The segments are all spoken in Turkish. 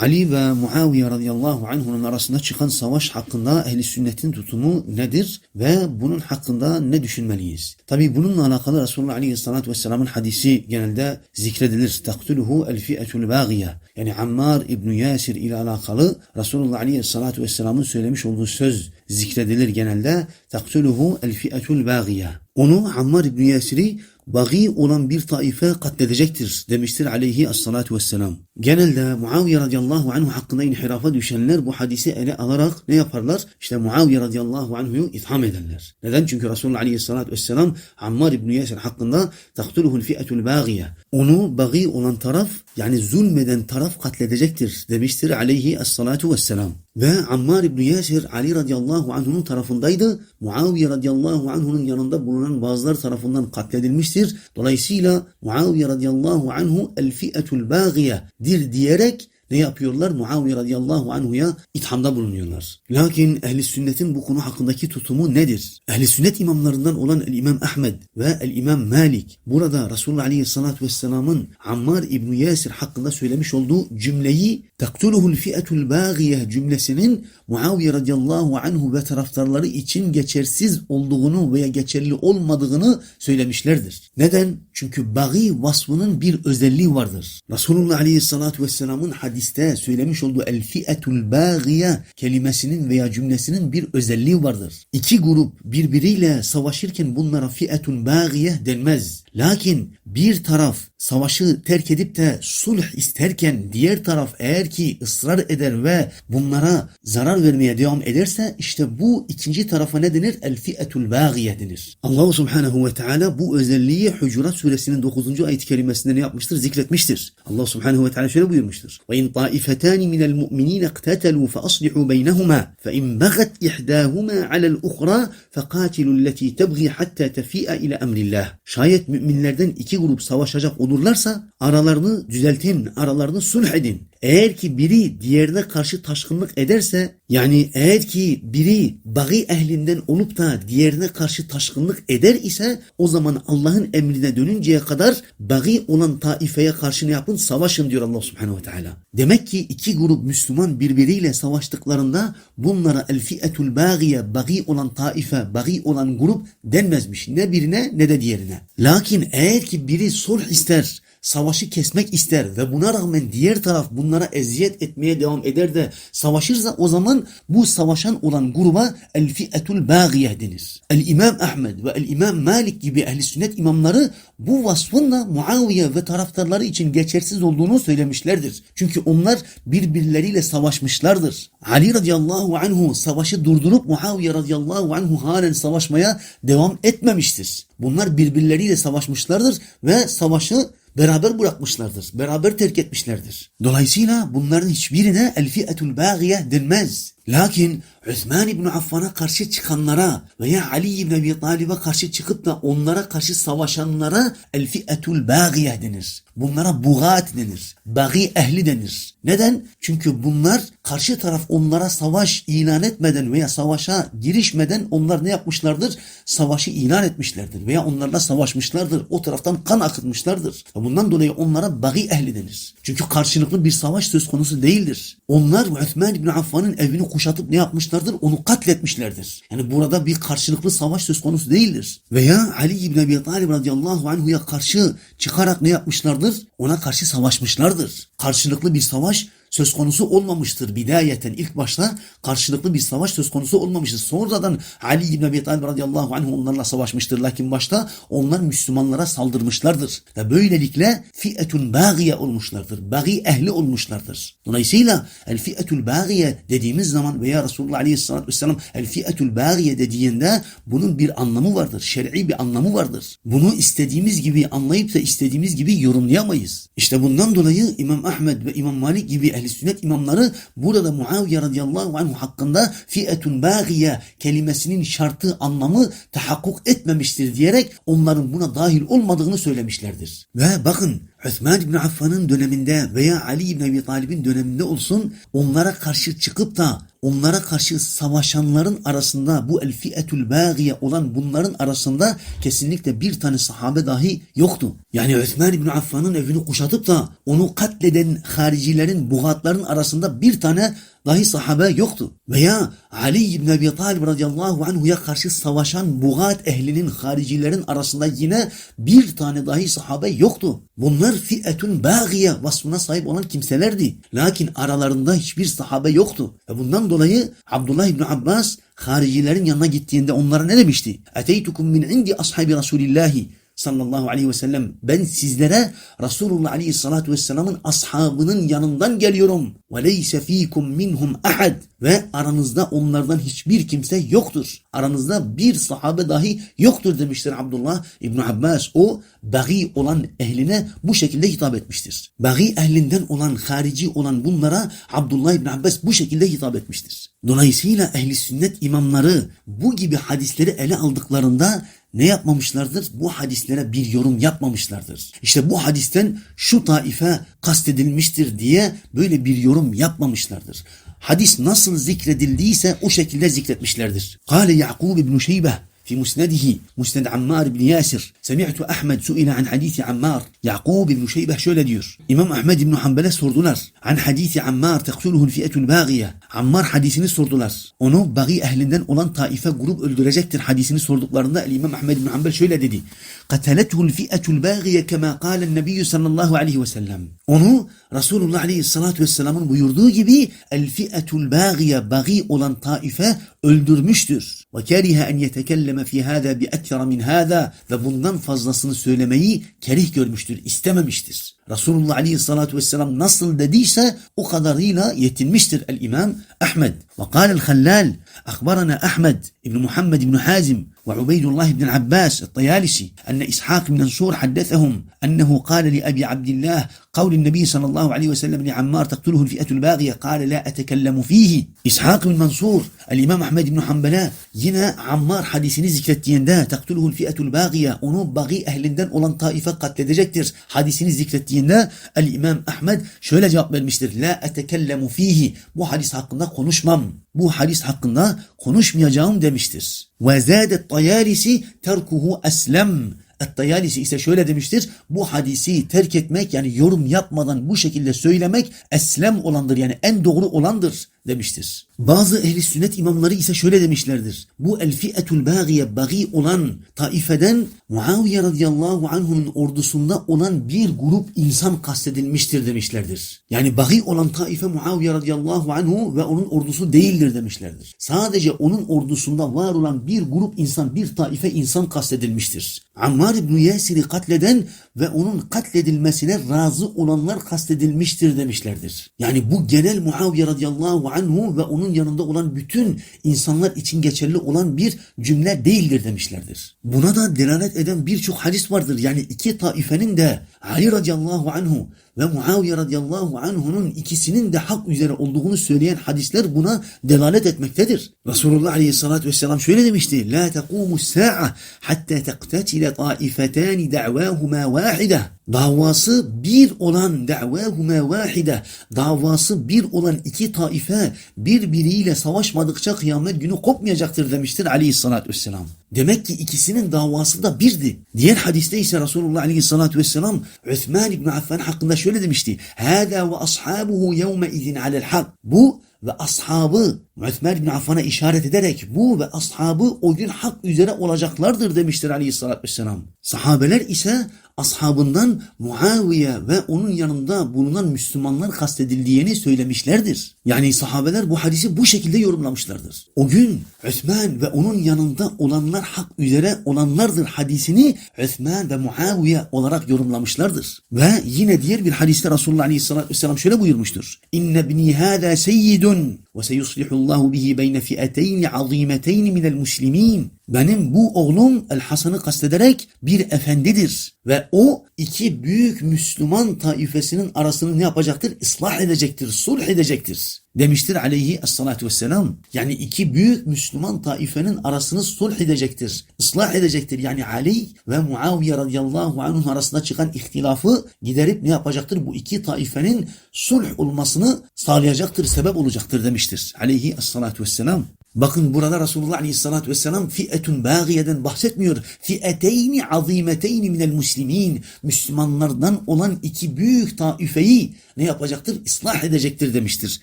Ali ve Muaviye radıyallahu anh'un arasında çıkan savaş hakkında ehli sünnetin tutumu nedir ve bunun hakkında ne düşünmeliyiz? Tabi bununla alakalı Resulullah aleyhissalatü vesselamın hadisi genelde zikredilir. Taktuluhu el fi'etul bagiye. Yani Ammar İbni Yasir ile alakalı Resulullah aleyhissalatü vesselamın söylemiş olduğu söz zikredilir genelde. Taktuluhu el fi'etul bagiye. Onu Ammar İbni Yasir'i bagi olan bir taife katledecektir demiştir aleyhi assalatu vesselam. Genelde Muaviye radıyallahu anhu hakkında inhirafa düşenler bu hadisi ele alarak ne yaparlar? İşte Muaviye radıyallahu anhu'yu itham ederler. Neden? Çünkü Resulullah aleyhissalatu vesselam Ammar İbni Yasir hakkında taktuluhul fi'etul bagiye. Onu bagi olan taraf yani zulmeden taraf katledecektir demiştir aleyhi assalatu vesselam. Ve Ammar İbni Yasir Ali radıyallahu anh'unun tarafındaydı. Muaviye radıyallahu anh'unun yanında bulunan bazılar tarafından katledilmiştir. Dolayısıyla Muaviye radıyallahu anhu el fi'etul bagiye dir diyerek ne yapıyorlar? Muaviye radıyallahu anhu'ya ithamda bulunuyorlar. Lakin ehli sünnetin bu konu hakkındaki tutumu nedir? Ehli sünnet imamlarından olan el İmam Ahmed ve el İmam Malik burada Resulullah aleyhissalatü vesselamın Ammar İbni Yasir hakkında söylemiş olduğu cümleyi taktuluhul fi'etul bagiye cümlesinin Muaviye radıyallahu anhu ve taraftarları için geçersiz olduğunu veya geçerli olmadığını söylemişlerdir. Neden? Çünkü bagi vasfının bir özelliği vardır. Resulullah aleyhissalatü vesselamın hadiste söylemiş olduğu el fi'etul bagiye kelimesinin veya cümlesinin bir özelliği vardır. İki grup birbiriyle savaşırken bunlara fi'etun bagiye denmez. Lakin bir taraf savaşı terk edip de sulh isterken diğer taraf eğer ki ısrar eder ve bunlara zarar vermeye devam ederse işte bu ikinci tarafa ne denir? El fi'etul bagiye denir. Allah subhanahu ve teala bu özelliği Hucurat suresinin 9. ayet kelimesinde ne yapmıştır? Zikretmiştir. Allah subhanahu ve teala şöyle buyurmuştur. Ve إن طائفتان من المؤمنين اقتتلوا فأصلحوا بينهما فإن بغت إحداهما على الأخرى فقاتلوا التي تبغي حتى تفيء إلى أمر الله. شايت مؤمنlerden iki grup savaşacak olurlarsa aralarını düzeltin aralarını sulh edin Eğer ki biri diğerine karşı taşkınlık ederse yani eğer ki biri bagi ehlinden olup da diğerine karşı taşkınlık eder ise o zaman Allah'ın emrine dönünceye kadar bagi olan taifeye karşı ne yapın? Savaşın diyor Allah subhanehu ve teala. Demek ki iki grup Müslüman birbiriyle savaştıklarında bunlara el fi'etul bagiye bagi olan taife, bagi olan grup denmezmiş. Ne birine ne de diğerine. Lakin eğer ki biri sulh ister, savaşı kesmek ister ve buna rağmen diğer taraf bunlara eziyet etmeye devam eder de savaşırsa o zaman bu savaşan olan gruba el fi'etul bagiye denir. El İmam Ahmed ve el İmam Malik gibi ehli sünnet imamları bu vasfınla Muaviye ve taraftarları için geçersiz olduğunu söylemişlerdir. Çünkü onlar birbirleriyle savaşmışlardır. Ali radıyallahu anhu savaşı durdurup Muaviye radıyallahu anhu halen savaşmaya devam etmemiştir. Bunlar birbirleriyle savaşmışlardır ve savaşı beraber bırakmışlardır. Beraber terk etmişlerdir. Dolayısıyla bunların hiçbirine el fi'etul bagiye denmez. Lakin Osman İbni Affan'a karşı çıkanlara veya Ali İbni Ebi Talib'e karşı çıkıp da onlara karşı savaşanlara el fi'etul bagiye denir. Bunlara bugat denir. Bagi ehli denir. Neden? Çünkü bunlar karşı taraf onlara savaş ilan etmeden veya savaşa girişmeden onlar ne yapmışlardır? Savaşı ilan etmişlerdir veya onlarla savaşmışlardır. O taraftan kan akıtmışlardır. Bundan dolayı onlara bagi ehli denir. Çünkü karşılıklı bir savaş söz konusu değildir. Onlar Osman İbni Affan'ın evini kuşatıp ne yapmışlardır? Onu katletmişlerdir. Yani burada bir karşılıklı savaş söz konusu değildir. Veya Ali İbni Ebi Talib radıyallahu anhu'ya karşı çıkarak ne yapmışlardır? Ona karşı savaşmışlardır. Karşılıklı bir savaş söz konusu olmamıştır. Bidayeten ilk başta karşılıklı bir savaş söz konusu olmamıştır. Sonradan Ali İbni Ebi Talib radıyallahu anh onlarla savaşmıştır. Lakin başta onlar Müslümanlara saldırmışlardır. Ve böylelikle fi'etun bagiye olmuşlardır. Bagi ehli olmuşlardır. Dolayısıyla el fi'etul bagiye dediğimiz zaman veya Resulullah aleyhissalatü vesselam el fi'etul bagiye dediğinde bunun bir anlamı vardır. Şer'i bir anlamı vardır. Bunu istediğimiz gibi anlayıp da istediğimiz gibi yorumlayamayız. İşte bundan dolayı İmam Ahmed ve İmam Malik gibi ehli sünnet imamları burada Muaviye radıyallahu anh hakkında fi'etun bagiye kelimesinin şartı anlamı tahakkuk etmemiştir diyerek onların buna dahil olmadığını söylemişlerdir. Ve bakın Osman İbni Affan'ın döneminde veya Ali İbni Ebi Talib'in döneminde olsun onlara karşı çıkıp da onlara karşı savaşanların arasında bu el fi'etul bagiye olan bunların arasında kesinlikle bir tane sahabe dahi yoktu. Yani Osman İbni Affan'ın evini kuşatıp da onu katleden haricilerin, bugatların arasında bir tane dahi sahabe yoktu. Veya Ali İbni Abi Talib radıyallahu anhu'ya karşı savaşan bugat ehlinin, haricilerin arasında yine bir tane dahi sahabe yoktu. Bunlar fi'etun bagiye vasfına sahip olan kimselerdi. Lakin aralarında hiçbir sahabe yoktu. Ve bundan dolayı Abdullah İbni Abbas haricilerin yanına gittiğinde onlara ne demişti? Eteytukum min indi ashabi Resulillahi sallallahu aleyhi ve sellem ben sizlere Resulullah aleyhissalatu vesselamın ashabının yanından geliyorum. Ve leyse fikum minhum ahad ve aranızda onlardan hiçbir kimse yoktur. Aranızda bir sahabe dahi yoktur demiştir Abdullah İbn Abbas. O bagi olan ehline bu şekilde hitap etmiştir. Bagi ehlinden olan, harici olan bunlara Abdullah İbn Abbas bu şekilde hitap etmiştir. Dolayısıyla ehli sünnet imamları bu gibi hadisleri ele aldıklarında ne yapmamışlardır? Bu hadislere bir yorum yapmamışlardır. İşte bu hadisten şu taife kastedilmiştir diye böyle bir yorum yapmamışlardır. Hadis nasıl zikredildiyse o şekilde zikretmişlerdir. Kale Yakub ibn Şeybeh في مسنده مسند عمار بن ياسر سمعت أحمد سئل عن حديث عمار يعقوب بن شيبة şöyle diyor İmam Ahmed İbn Hanbel'e sordular عن حديث عمار تقتله الفئة الباغية Ammar hadisini sordular onu bagi ehlinden olan taife grup öldürecektir hadisini sorduklarında İmam Ahmed İbn Hanbel şöyle dedi قتلته الفئة الباغية كما قال النبي صلى الله عليه وسلم onu Resulullah Aleyhisselatü Vesselam'ın buyurduğu gibi el fi'etul bagiye bagi olan taife öldürmüştür. Ve kerihe en yetekelleme fi hâzâ bi ekthara min hâzâ ve bundan fazlasını söylemeyi kerih görmüştür, istememiştir. Resulullah Aleyhisselatü Vesselam nasıl dediyse o kadarıyla yetinmiştir el-İmam Ahmed. Ve kâlel Hallal, akbarana Ahmed İbn Muhammed İbn Hazim وعبيد الله بن العباس الطيالسي أن إسحاق بن منصور حدثهم أنه قال لأبي عبد الله قول النبي صلى الله عليه وسلم لعمار تقتله الفئة الباغية قال لا أتكلم فيه إسحاق بن منصور الإمام أحمد بن حنبل'a yine Ammar hadisini zikrettiğinde taktuluhul fi'etul bagiye onu bagi ehlinden olan taife katledecektir hadisini zikrettiğinde el İmam Ahmed şöyle cevap vermiştir la etekellemu fihi bu hadis hakkında konuşmam bu hadis hakkında konuşmayacağım demiştir ve zâdet tayalisi terkuhu eslem Et-Tayalisi ise şöyle demiştir. Bu hadisi terk etmek yani yorum yapmadan bu şekilde söylemek eslem olandır yani en doğru olandır demiştir. Bazı ehli sünnet imamları ise şöyle demişlerdir. Bu el fi'etul bagiye bagi olan taifeden Muaviye radıyallahu anh'un ordusunda olan bir grup insan kastedilmiştir demişlerdir. Yani bagi olan taife Muaviye radıyallahu anhu ve onun ordusu değildir demişlerdir. Sadece onun ordusunda var olan bir grup insan, bir taife insan kastedilmiştir. Ammar İbni Yasir'i katleden ve onun katledilmesine razı olanlar kastedilmiştir demişlerdir. Yani bu genel Muaviye radıyallahu anhu ve onun yanında olan bütün insanlar için geçerli olan bir cümle değildir demişlerdir. Buna da delalet eden birçok hadis vardır. Yani iki taifenin de Ali radıyallahu anhu ve Muaviye radıyallahu anhu'nun ikisinin de hak üzere olduğunu söyleyen hadisler buna delalet etmektedir. Resulullah aleyhissalatü vesselam şöyle demişti. La tekumu sa'a hatta tektatile taifetani da'vahuma vahide. Davası bir olan da'vahuma vahide. Davası bir olan iki taife birbiriyle savaşmadıkça kıyamet günü kopmayacaktır demiştir aleyhissalatü vesselam. Demek ki ikisinin davası da birdi. Diğer hadiste ise Resulullah aleyhissalatü vesselam Üthman İbni Affan hakkında şöyle demişti. Hâdâ ve ashabuhu yevme izin alel hak. Bu ve ashabı Üthman İbni Affan'a işaret ederek bu ve ashabı o gün hak üzere olacaklardır demiştir aleyhissalatü vesselam. Sahabeler ise ashabından Muaviye ve onun yanında bulunan Müslümanlar kastedildiğini söylemişlerdir. Yani sahabeler bu hadisi bu şekilde yorumlamışlardır. O gün Üthman ve onun yanında olanlar hak üzere olanlardır hadisini Üthman ve Muaviye olarak yorumlamışlardır. Ve yine diğer bir hadiste Resulullah Aleyhisselatü Vesselam şöyle buyurmuştur. İnne bni hâdâ seyyidun ve seyuslihullahu bihi beyne fi'eteyni azîmeteyni minel muslimin. Benim bu oğlum El Hasan'ı kastederek bir efendidir ve o iki büyük Müslüman taifesinin arasını ne yapacaktır? İslah edecektir, sulh edecektir. Demiştir aleyhi essalatu vesselam. Yani iki büyük Müslüman taifenin arasını sulh edecektir. ıslah edecektir. Yani Ali ve Muaviye radıyallahu anhum arasında çıkan ihtilafı giderip ne yapacaktır? Bu iki taifenin sulh olmasını sağlayacaktır, sebep olacaktır demiştir. Aleyhi essalatu vesselam. Bakın burada Resulullah Aleyhisselatü Vesselam fi'etun bağiyeden bahsetmiyor. Fi'eteyni azimeteyni minel muslimin. Müslümanlardan olan iki büyük taifeyi ne yapacaktır? İslah edecektir demiştir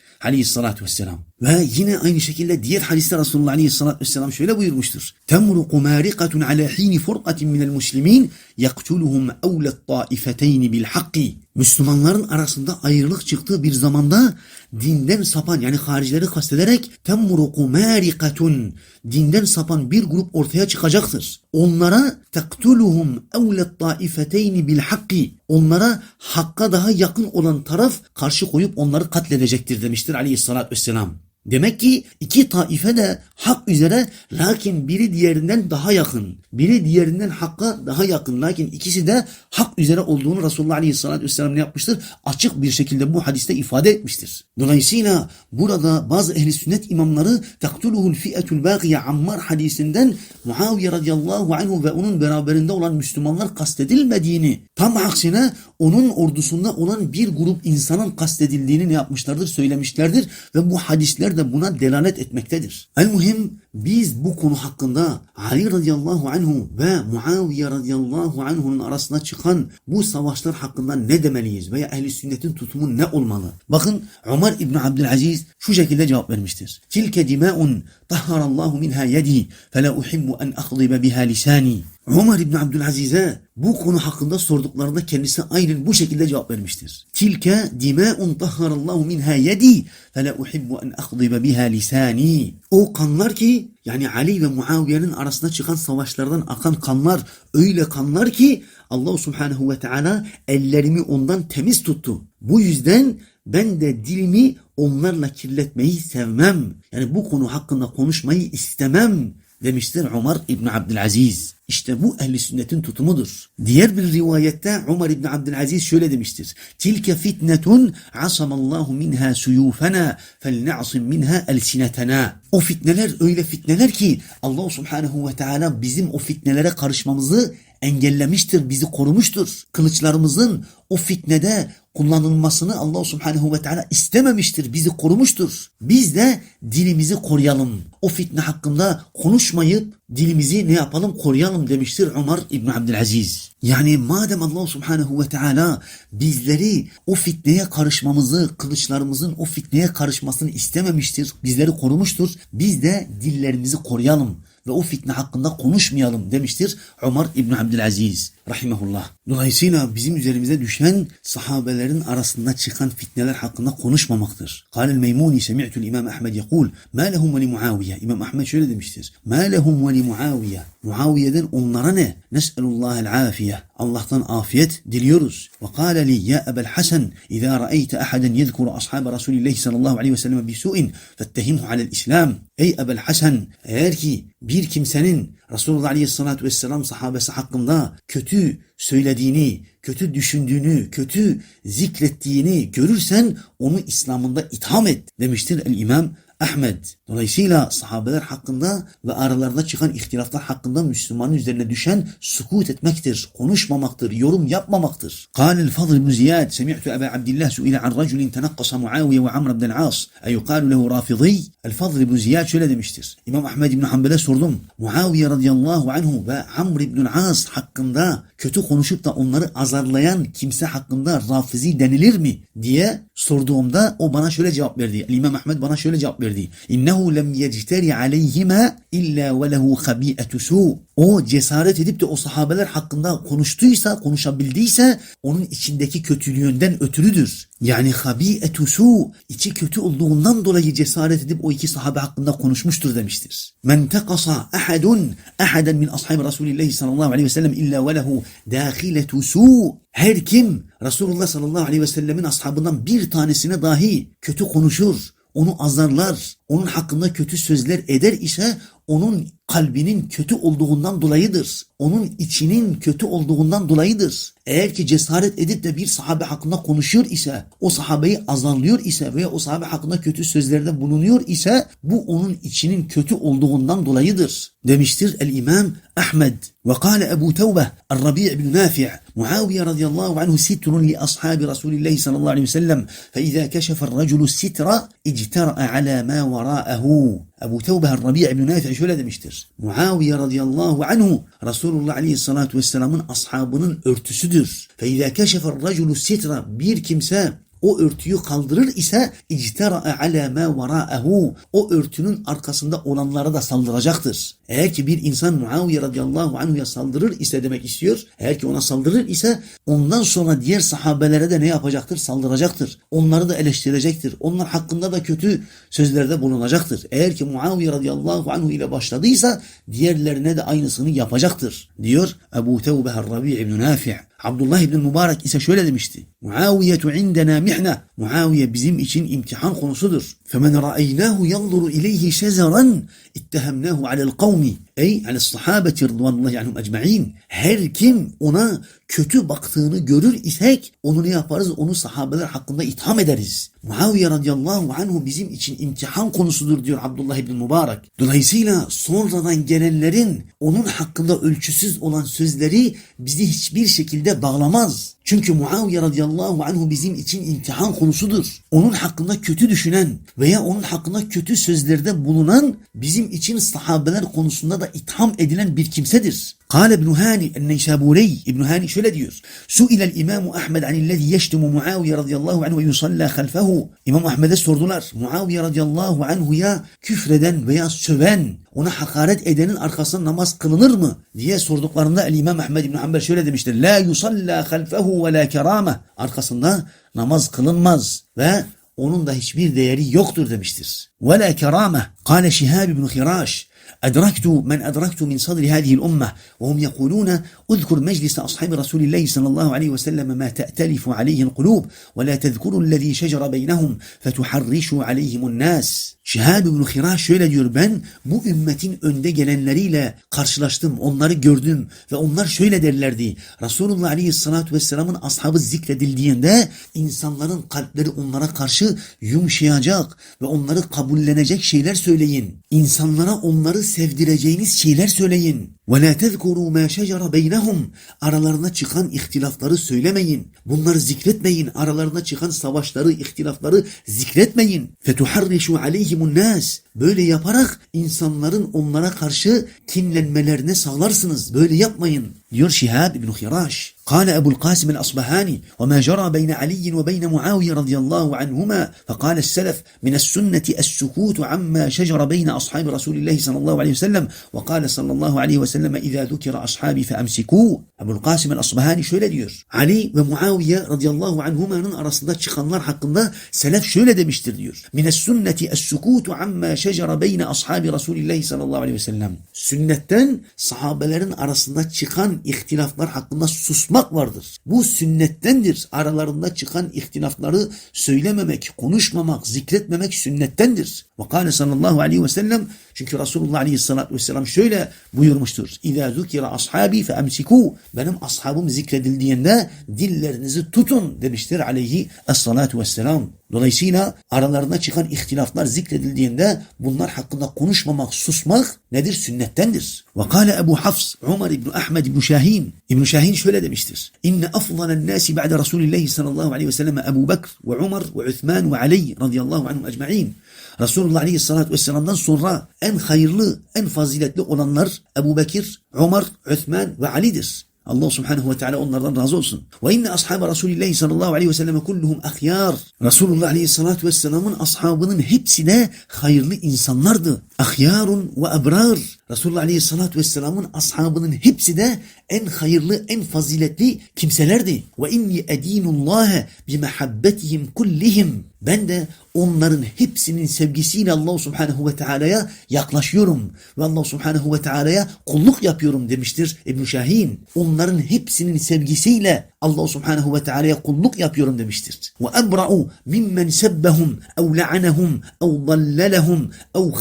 Aleyhisselatü Vesselam. Ve yine aynı şekilde diğer hadiste Resulullah Aleyhisselatü Vesselam şöyle buyurmuştur. Temruku marikatun ala hini furqatin minel muslimin yaktuluhum evlet taifeteyni bil hakki. Müslümanların arasında ayrılık çıktığı bir zamanda dinden sapan yani haricileri kastederek temruku marikatun dinden sapan bir grup ortaya çıkacaktır. Onlara taktuluhum evlet taifeteyni bil hakki. Onlara hakka daha yakın olan taraf karşı koyup onları katledecektir demiştir aleyhissalatü vesselam. Demek ki iki taife de hak üzere lakin biri diğerinden daha yakın. Biri diğerinden hakka daha yakın. Lakin ikisi de hak üzere olduğunu Resulullah Aleyhisselatü Vesselam ne yapmıştır? Açık bir şekilde bu hadiste ifade etmiştir. Dolayısıyla burada bazı ehli sünnet imamları taktuluhul fi'etul bagiye Ammar hadisinden Muaviye radıyallahu anhu ve onun beraberinde olan Müslümanlar kastedilmediğini tam aksine onun ordusunda olan bir grup insanın kastedildiğini ne yapmışlardır? Söylemişlerdir ve bu hadisler de buna delalet etmektedir. El muhim biz bu konu hakkında Ali radıyallahu anhu ve Muaviye radıyallahu anhu'nun arasında çıkan bu savaşlar hakkında ne demeliyiz veya ehli sünnetin tutumu ne olmalı? Bakın Ömer İbni Abdülaziz şu şekilde cevap vermiştir. Tilke dima'un tahharallahu minha yedi fe la uhibbu en akhdibe biha lisani. Ömer İbni Abdülaziz'e bu konu hakkında sorduklarında kendisi aynen bu şekilde cevap vermiştir. Tilke dima'un tahharallahu minha yedi fe la uhibbu en akhdibe biha lisani. O kanlar ki yani Ali ve Muaviye'nin arasında çıkan savaşlardan akan kanlar öyle kanlar ki Allah Subhanahu ve Teala ellerimi ondan temiz tuttu. Bu yüzden ben de dilimi onlarla kirletmeyi sevmem. Yani bu konu hakkında konuşmayı istemem demiştir Ömer İbni Abdülaziz. İşte bu ehli sünnetin tutumudur. Diğer bir rivayette Ömer İbni Abdülaziz şöyle demiştir. Tilke fitnetun asamallahu minha suyufena felna'sim minha elsinetena. O fitneler öyle fitneler ki Allah Subhanahu ve Teala bizim o fitnelere karışmamızı engellemiştir, bizi korumuştur. Kılıçlarımızın o fitnede kullanılmasını Allah Subhanahu ve Teala istememiştir, bizi korumuştur. Biz de dilimizi koruyalım. O fitne hakkında konuşmayıp dilimizi ne yapalım koruyalım demiştir Ömer İbn Abdülaziz. Yani madem Allah Subhanahu ve Teala bizleri o fitneye karışmamızı, kılıçlarımızın o fitneye karışmasını istememiştir, bizleri korumuştur. Biz de dillerimizi koruyalım ve o fitne hakkında konuşmayalım demiştir Ömer İbn Abdülaziz rahimahullah. Dolayısıyla bizim üzerimize düşen sahabelerin arasında çıkan fitneler hakkında konuşmamaktır. Kâlel Meymuni semi'tul İmam Ahmed yekul ma lehum ve Muaviye. İmam Ahmed şöyle demiştir. Ma lehum ve li Muaviye. Muaviye'den onlara ne? Nes'elullahel afiye. Allah'tan afiyet diliyoruz. Ve kâle li ya Ebel Hasan İzâ ra'eyte ahaden yezkuru ashabe Resulillahi sallallahu aleyhi ve sellem bisu'in fettehimhu alel İslam. Ey Ebel Hasan eğer ki bir kimsenin Resulullah Aleyhisselatü Vesselam sahabesi hakkında kötü söylediğini, kötü düşündüğünü, kötü zikrettiğini görürsen onu İslam'ında itham et demiştir el-İmam Ahmed. Dolayısıyla sahabeler hakkında ve aralarında çıkan ihtilaflar hakkında Müslümanın üzerine düşen sukut etmektir, konuşmamaktır, yorum yapmamaktır. قال الفضل بن زياد سمعت أبا عبد الله سئل عن رجل تنقص معاوية وعمر بن العاص أيقال له رافضي الفضل بن زياد şöyle demiştir. İmam Ahmed İbn Hanbel'e sordum. Muaviye radıyallahu anhu ve Amr İbn As hakkında kötü konuşup da onları azarlayan kimse hakkında rafizi denilir mi diye sorduğumda o bana şöyle cevap verdi. İmam Ahmed bana şöyle cevap verdi. İnnehu lem yecteri aleyhima illa ve lehu habi'etu su. O cesaret edip de o sahabeler hakkında konuştuysa, konuşabildiyse onun içindeki kötülüğünden ötürüdür. Yani habi'etu su içi kötü olduğundan dolayı cesaret edip o iki sahabe hakkında konuşmuştur demiştir. Men tekasa ahadun ahaden min ashabi Resulillahi sallallahu aleyhi ve sellem illa ve lehu dahiletu su. Her kim Resulullah sallallahu aleyhi ve sellemin ashabından bir tanesine dahi kötü konuşur, onu azarlar, onun hakkında kötü sözler eder ise onun kalbinin kötü olduğundan dolayıdır. Onun içinin kötü olduğundan dolayıdır. Eğer ki cesaret edip de bir sahabe hakkında konuşuyor ise, o sahabeyi azarlıyor ise veya o sahabe hakkında kötü sözlerde bulunuyor ise bu onun içinin kötü olduğundan dolayıdır. Demiştir el-İmam Ahmed. Ve kâle Ebu Tevbe el-Rabi' bin Nafi' Muaviye radıyallahu anhu sitrun li ashabi Resulillahi sallallahu aleyhi ve sellem fe izâ keşefe el-raculu sitra ictera'a alâ mâ verâehu. Ebu Tevbe el-Rabi' bin Nafi' şöyle demiştir. Muaviye radıyallahu anhu Resulullah aleyhissalatu vesselamın ashabının örtüsüdür. Fe izâ keşefe el-raculu sitra bir kimse o örtüyü kaldırır ise ictera'a ala ma vara'ehu o örtünün arkasında olanlara da saldıracaktır. Eğer ki bir insan Muaviye radıyallahu anhu'ya saldırır ise demek istiyor. Eğer ki ona saldırır ise ondan sonra diğer sahabelere de ne yapacaktır? Saldıracaktır. Onları da eleştirecektir. Onlar hakkında da kötü sözlerde bulunacaktır. Eğer ki Muaviye radıyallahu anhu ile başladıysa diğerlerine de aynısını yapacaktır. Diyor Ebu Tevbe Rabi ibn Nafi' Abdullah ibn Mübarek ise şöyle demişti. Muaviyetu indena mihne. Muaviye bizim için imtihan konusudur. Femen ra'eynahu yanzuru ileyhi şezeran ittehemnahu alel kavmi. Ey alel sahabeti rıdvanullahi anhum ecma'in. Her kim ona kötü baktığını görür isek onu ne yaparız? Onu sahabeler hakkında itham ederiz. Muaviye radıyallahu anhu bizim için imtihan konusudur diyor Abdullah ibn Mübarek. Dolayısıyla sonradan gelenlerin onun hakkında ölçüsüz olan sözleri bizi hiçbir şekilde bağlamaz. Çünkü Muaviye radıyallahu anhu bizim için imtihan konusudur. Onun hakkında kötü düşünen veya onun hakkında kötü sözlerde bulunan bizim için sahabeler konusunda da itham edilen bir kimsedir. Kale İbn Hani en-Neysaburi İbn Hani şöyle diyor. Su'ilel İmam Ahmed anillezî yeştemu Muaviye radıyallahu anhu ve yusalla halfehu. İmam Ahmed'e sordular. Muaviye radıyallahu anhu'ya küfreden veya söven, ona hakaret edenin arkasında namaz kılınır mı diye sorduklarında İmam Ahmed İbn Hanbel şöyle demiştir. La yusalla halfehu ve la kerame. Arkasında namaz kılınmaz ve onun da hiçbir değeri yoktur demiştir. Ve la kerame. Kale Şihab ibn Hiraş. أدركت من أدركت من صدر هذه الأمة وهم يقولون اذكر مجلس أصحاب رسول الله صلى الله عليه وسلم ما تأتلف عليه القلوب ولا تذكروا الذي شجر بينهم فتحرشوا عليهم الناس Şihab ibn Hiraş şöyle diyor ben bu ümmetin önde gelenleriyle karşılaştım onları gördüm ve onlar şöyle derlerdi Resulullah Aleyhisselatü Vesselam'ın ashabı zikredildiğinde insanların kalpleri onlara karşı yumuşayacak ve onları kabullenecek şeyler söyleyin. İnsanlara onları sevdireceğiniz şeyler söyleyin. وَلَا تَذْكُرُوا مَا شَجَرَ بَيْنَهُمْ Aralarına çıkan ihtilafları söylemeyin. Bunları zikretmeyin. Aralarına çıkan savaşları, ihtilafları zikretmeyin. فَتُحَرِّشُوا عَلَيْهِمُ النَّاسِ Böyle yaparak insanların onlara karşı kinlenmelerine sağlarsınız. Böyle yapmayın. Diyor Şihab İbn Hiraş. قال أبو القاسم الأصبهاني وما جرى بين علي وبين معاوية رضي الله عنهما؟ فقال السلف من السنة السكوت عما شجر بين أصحاب رسول الله صلى الله عليه وسلم. وقال صلى الله عليه وسلم إذا ذكر أصحابي فأمسكوا أبو القاسم الأصبهاني şöyle diyor علي ومعاوية رضي الله عنهما من أرصد çıkanlar hakkında سلف şöyle demiştir diyor من السنة السكوت عما شجر بين أصحاب رسول الله صلى الله عليه وسلم. سنة صحابelerin arasında اختلاف ihtilaflar hakkında susma susmak vardır. Bu sünnettendir. Aralarında çıkan ihtilafları söylememek, konuşmamak, zikretmemek sünnettendir. Ve kâle sallallahu aleyhi ve sellem çünkü Resulullah aleyhissalatü vesselam şöyle buyurmuştur. İzâ zukira ashabi fe emsikû. Benim ashabım zikredildiğinde dillerinizi tutun demiştir aleyhi esselatu vesselam. Dolayısıyla aralarında çıkan ihtilaflar zikredildiğinde bunlar hakkında konuşmamak, susmak nedir? Sünnettendir. Ve kâle Ebu Hafs, Umar İbni Ahmed İbni Şahin. İbni Şahin şöyle demiştir. İnne afdalen nâsi ba'de Resulillahi sallallahu aleyhi ve sellem Ebu Bekr ve Umar ve Uthman ve Ali radıyallahu anhum ecma'in. Resulullah Aleyhisselatü Vesselam'dan sonra en hayırlı, en faziletli olanlar Ebu Bekir, Umar, Üthman ve Ali'dir. Allah subhanehu ve teala onlardan razı olsun. Ve inne ashabe Resulillahi sallallahu aleyhi ve selleme kulluhum ahyar. Resulullah aleyhissalatu vesselamın ashabının hepsi de hayırlı insanlardı. Ahyarun ve ebrar. Resulullah aleyhissalatu vesselamın ashabının hepsi de en hayırlı, en faziletli kimselerdi. Ve inni edinullahe bi mehabbetihim kullihim. Ben de onların hepsinin sevgisiyle Allah subhanehu ve teala'ya yaklaşıyorum. Ve Allah subhanehu ve teala'ya kulluk yapıyorum demiştir İbn Şahin. Onların hepsinin sevgisiyle Allah subhanehu ve teala'ya kulluk yapıyorum demiştir. Ve ebra'u mimmen sebbehum ev la'anehum ev dallelehum ev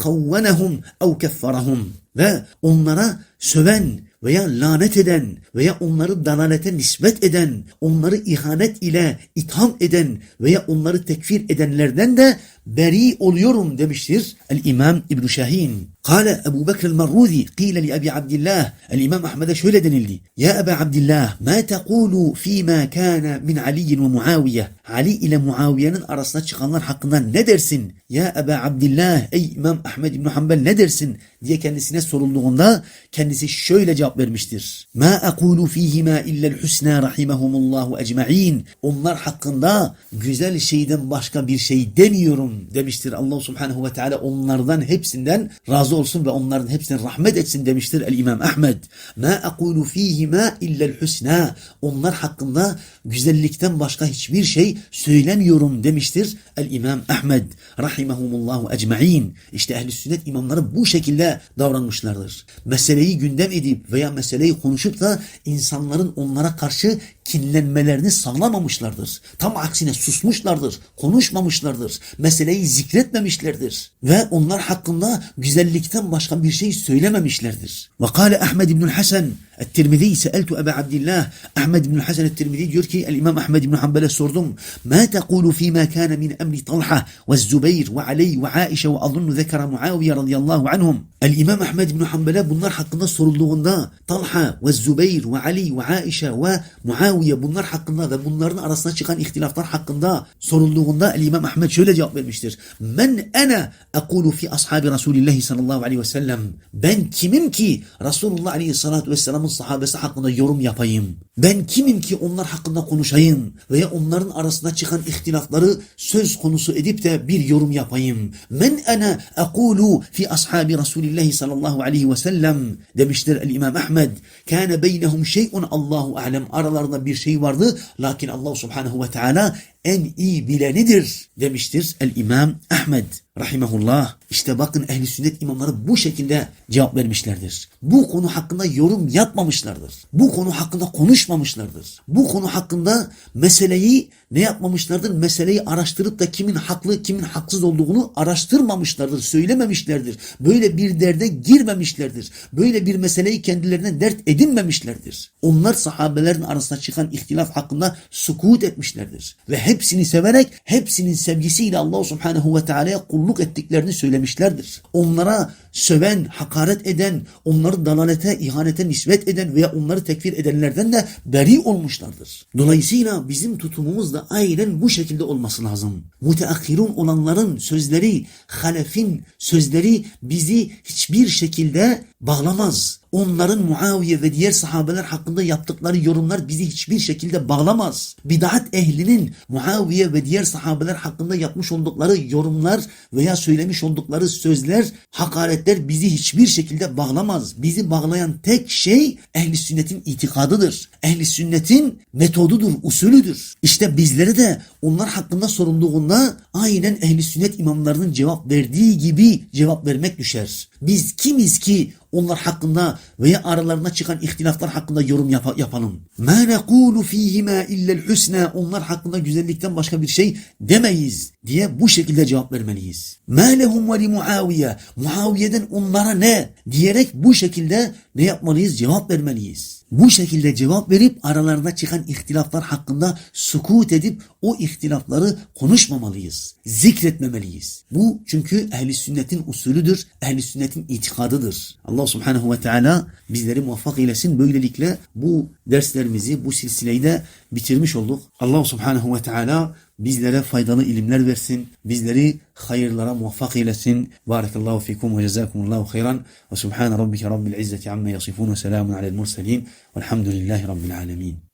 khavvenehum ev kefferahum. ve onlara söven veya lanet eden veya onları dalalete nispet eden, onları ihanet ile itham eden veya onları tekfir edenlerden de beri oluyorum demiştir el-İmam İbn Şahin. Kale Ebu Bekir el-Marruzi kile li Ebi Abdillah el-İmam Ahmed'e şöyle denildi. Ya Ebu Abdillah ma tekulu fîmâ kâne min Ali ve Muaviye. Ali ile Muaviye'nin arasına çıkanlar hakkında ne dersin? Ya Ebu Abdillah ey İmam Ahmed İbn Hanbel ne dersin? diye kendisine sorulduğunda kendisi şöyle cevap vermiştir. Ma aqulu fihima illa'l husna rahimahumullahu ecmaîn. Onlar hakkında güzel şeyden başka bir şey demiyorum demiştir. Allah Subhanahu ve Teala onlardan hepsinden razı olsun ve onların hepsine rahmet etsin demiştir el İmam Ahmed. Ma aqulu fihima illa'l husna. Onlar hakkında güzellikten başka hiçbir şey söylemiyorum demiştir el İmam Ahmed rahimahumullahu ecmaîn. İşte ehli sünnet imamları bu şekilde davranmışlardır. Meseleyi gündem edip veya meseleyi konuşup da insanların onlara karşı kinlenmelerini sağlamamışlardır. Tam aksine susmuşlardır, konuşmamışlardır, meseleyi zikretmemişlerdir. Ve onlar hakkında güzellikten başka bir şey söylememişlerdir. Ve kâle Ahmed İbnül Hasan El-Tirmizi seeltu Ebu Abdillah Ahmed İbnül Hasan El-Tirmizi diyor ki El-İmam Ahmed İbnül Hanbel'e sordum. Ma tekulu fîmâ kâne min emri Talha ve Zübeyr ve Ali ve Aişe ve azunnu zekara Muaviye radıyallahu anhum. El-İmam Ahmed İbnül Hanbel'e bunlar hakkında sorulduğunda Talha ve Zübeyr ve Ali ve Aişe ve Muaviye bunlar hakkında ve bunların arasında çıkan ihtilaflar hakkında sorulduğunda El-İmam Ahmed şöyle cevap vermiştir. Men ene ekulu fi ashabi Resulillahi sallallahu aleyhi ve sellem. Ben kimim ki Resulullah aleyhissalatu vesselamın sahabesi hakkında yorum yapayım? Ben kimim ki onlar hakkında konuşayım veya onların arasında çıkan ihtilafları söz konusu edip de bir yorum yapayım? Men ene ekulu fi ashabi Resulillahi sallallahu aleyhi ve sellem demiştir El-İmam Ahmed. Kâne beynehum şey'un Allahu alem. Aralarında bir şey vardı. Lakin Allah subhanehu ve teala en iyi bilenidir demiştir el-İmam Ahmed rahimahullah. İşte bakın ehli sünnet imamları bu şekilde cevap vermişlerdir. Bu konu hakkında yorum yapmamışlardır. Bu konu hakkında konuşmamışlardır. Bu konu hakkında meseleyi ne yapmamışlardır? Meseleyi araştırıp da kimin haklı kimin haksız olduğunu araştırmamışlardır, söylememişlerdir. Böyle bir derde girmemişlerdir. Böyle bir meseleyi kendilerine dert edinmemişlerdir. Onlar sahabelerin arasında çıkan ihtilaf hakkında sukut etmişlerdir. Ve hepsini severek, hepsinin sevgisiyle Allah Subhanahu ve Teala'ya kulluk ettiklerini söylemişlerdir. Onlara söven, hakaret eden, onları dalalete, ihanete nispet eden veya onları tekfir edenlerden de beri olmuşlardır. Dolayısıyla bizim tutumumuz da aynen bu şekilde olması lazım. Müteakhirun olanların sözleri, halefin sözleri bizi hiçbir şekilde bağlamaz. Onların Muaviye ve diğer sahabeler hakkında yaptıkları yorumlar bizi hiçbir şekilde bağlamaz. Bidat ehlinin Muaviye ve diğer sahabeler hakkında yapmış oldukları yorumlar veya söylemiş oldukları sözler, hakaretler bizi hiçbir şekilde bağlamaz. Bizi bağlayan tek şey ehli sünnetin itikadıdır. Ehli sünnetin metodudur, usulüdür. İşte bizlere de onlar hakkında sorulduğunda aynen ehli sünnet imamlarının cevap verdiği gibi cevap vermek düşer. Biz kimiz ki onlar hakkında veya aralarına çıkan ihtilaflar hakkında yorum yap yapalım. Ma nekulu fihima illel husna onlar hakkında güzellikten başka bir şey demeyiz diye bu şekilde cevap vermeliyiz. Ve li Muaviye Muaviye'den onlara ne diyerek bu şekilde ne yapmalıyız? Cevap vermeliyiz. Bu şekilde cevap verip aralarında çıkan ihtilaflar hakkında sukut edip o ihtilafları konuşmamalıyız. Zikretmemeliyiz. Bu çünkü ehli sünnetin usulüdür. Ehli sünnetin itikadıdır. Allah subhanehu ve teala bizleri muvaffak eylesin. Böylelikle bu derslerimizi, bu silsileyi de bitirmiş olduk. Allah subhanehu ve teala bizlere faydalı ilimler versin. Bizleri hayırlara muvaffak eylesin. Barakallahu fikum ve cezakumullahu hayran. Ve subhane rabbike rabbil izzeti amma yasifun ve selamun alel murselin. Velhamdülillahi rabbil alemin.